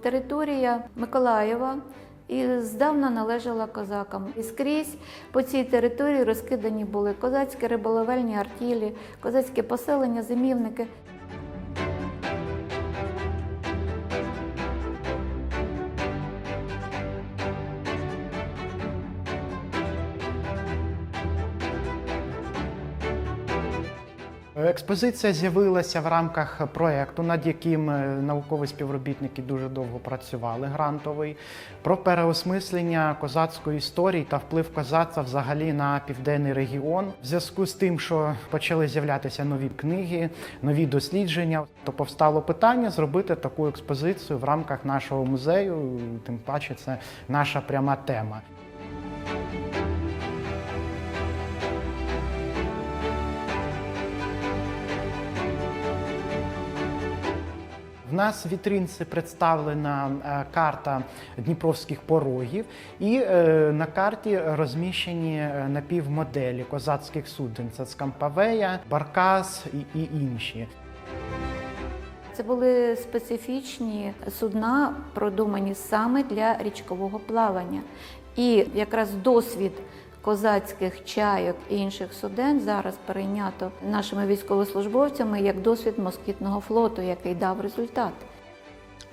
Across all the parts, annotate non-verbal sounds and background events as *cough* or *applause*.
Територія Миколаєва і здавна належала козакам. І скрізь по цій території розкидані були козацькі риболовельні артілі, козацькі поселення, зимівники. Експозиція з'явилася в рамках проєкту, над яким е, наукові співробітники дуже довго працювали, грантовий, про переосмислення козацької історії та вплив козацтва взагалі на південний регіон. В зв'язку з тим, що почали з'являтися нові книги, нові дослідження, то повстало питання зробити таку експозицію в рамках нашого музею. Тим паче, це наша пряма тема. Нас в вітринці представлена е, карта Дніпровських порогів, і е, на карті розміщені е, напівмоделі козацьких суден. Це Скампавея, Баркас і, і інші. Це були специфічні судна, продумані саме для річкового плавання. І якраз досвід козацьких чайок і інших суден зараз перейнято нашими військовослужбовцями як досвід москітного флоту, який дав результат.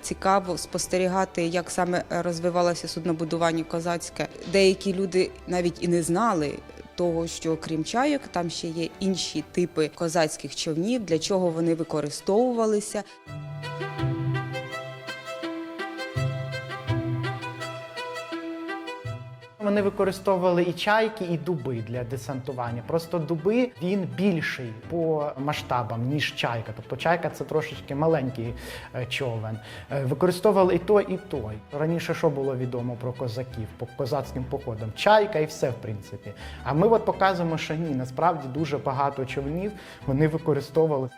Цікаво спостерігати, як саме розвивалося суднобудування козацьке. Деякі люди навіть і не знали того, що крім чайок, там ще є інші типи козацьких човнів, для чого вони використовувалися. Вони використовували і чайки, і дуби для десантування. Просто дуби він більший по масштабам, ніж чайка. Тобто чайка це трошечки маленький е, човен. Е, Використовували і той, і той. Раніше що було відомо про козаків по козацьким походам? Чайка і все, в принципі. А ми от показуємо, що ні, насправді дуже багато човнів вони використовували.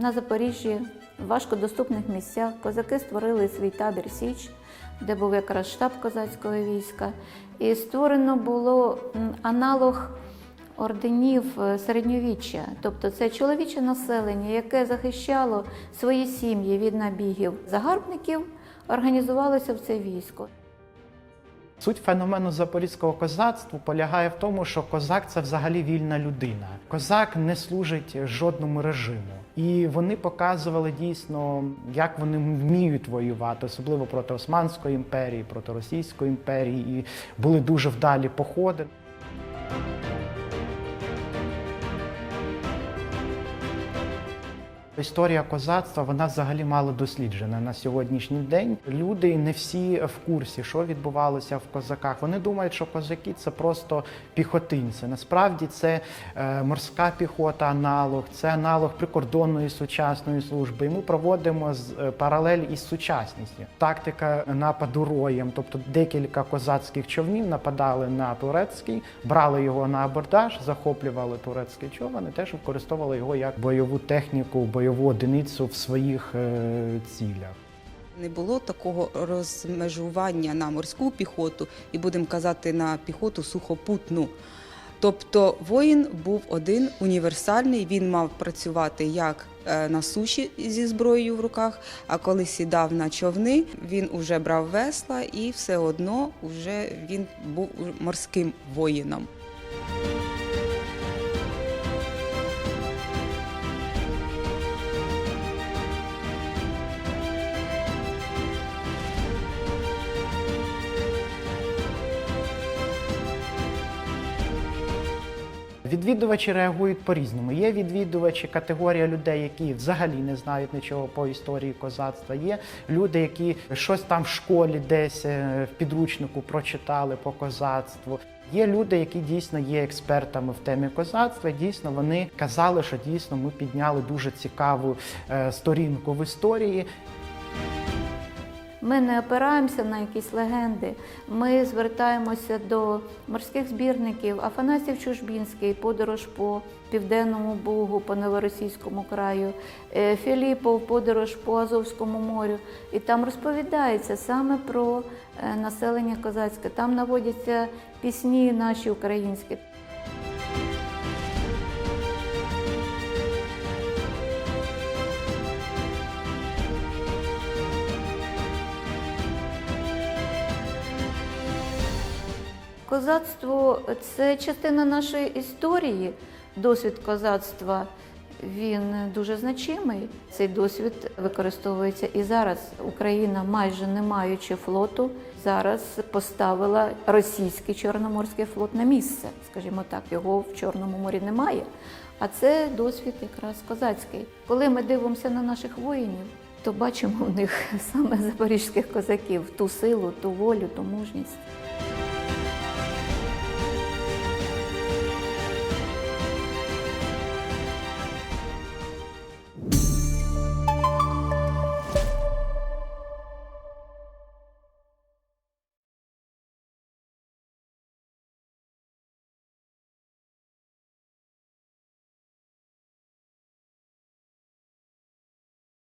На Запоріжжі важкодоступних місцях козаки створили свій табір Січ, де був якраз штаб козацького війська. І створено було аналог орденів е, середньовіччя. Тобто це чоловіче населення, яке захищало свої сім'ї від набігів загарбників, організувалося в це військо. Суть феномену запорізького козацтва полягає в тому, що козак це взагалі вільна людина. Козак не служить жодному режиму. І вони показували дійсно, як вони вміють воювати, особливо проти Османської імперії, проти Російської імперії. І були дуже вдалі походи. Історія козацтва вона взагалі мало досліджена на сьогоднішній день. Люди не всі в курсі, що відбувалося в козаках. Вони думають, що козаки це просто піхотинці. Насправді це е, морська піхота, аналог, це аналог прикордонної сучасної служби. І ми проводимо е, паралель із сучасністю. Тактика нападу роєм, тобто декілька козацьких човнів нападали на турецький, брали його на абордаж, захоплювали турецький човен і теж використовували його як бойову техніку, бойову одиницю в своїх е, цілях. Не було такого розмежування на морську піхоту і будемо казати на піхоту сухопутну. Тобто воїн був один універсальний, він мав працювати як е, на суші зі зброєю в руках, а коли сідав на човни, він уже брав весла і все одно уже він був морським воїном. Відвідувачі реагують по-різному. Є відвідувачі, категорія людей, які взагалі не знають нічого по історії козацтва. Є люди, які щось там в школі десь е, в підручнику прочитали по козацтву. Є люди, які дійсно є експертами в темі козацтва. Дійсно, вони казали, що дійсно ми підняли дуже цікаву е, сторінку в історії. Ми не опираємося на якісь легенди. Ми звертаємося до морських збірників. Афанасів Чужбінський, подорож по Південному Бугу, по Новоросійському краю, е, Філіпов, подорож по Азовському морю. І там розповідається саме про е, населення козацьке. Там наводяться пісні наші українські. Козацтво це частина нашої історії. Досвід козацтва він дуже значимий. Цей досвід використовується і зараз. Україна, майже не маючи флоту, зараз поставила російський чорноморський флот на місце. Скажімо так, його в Чорному морі немає. А це досвід якраз козацький. Коли ми дивимося на наших воїнів, то бачимо в них *laughs* саме запорізьких козаків ту силу, ту волю, ту мужність.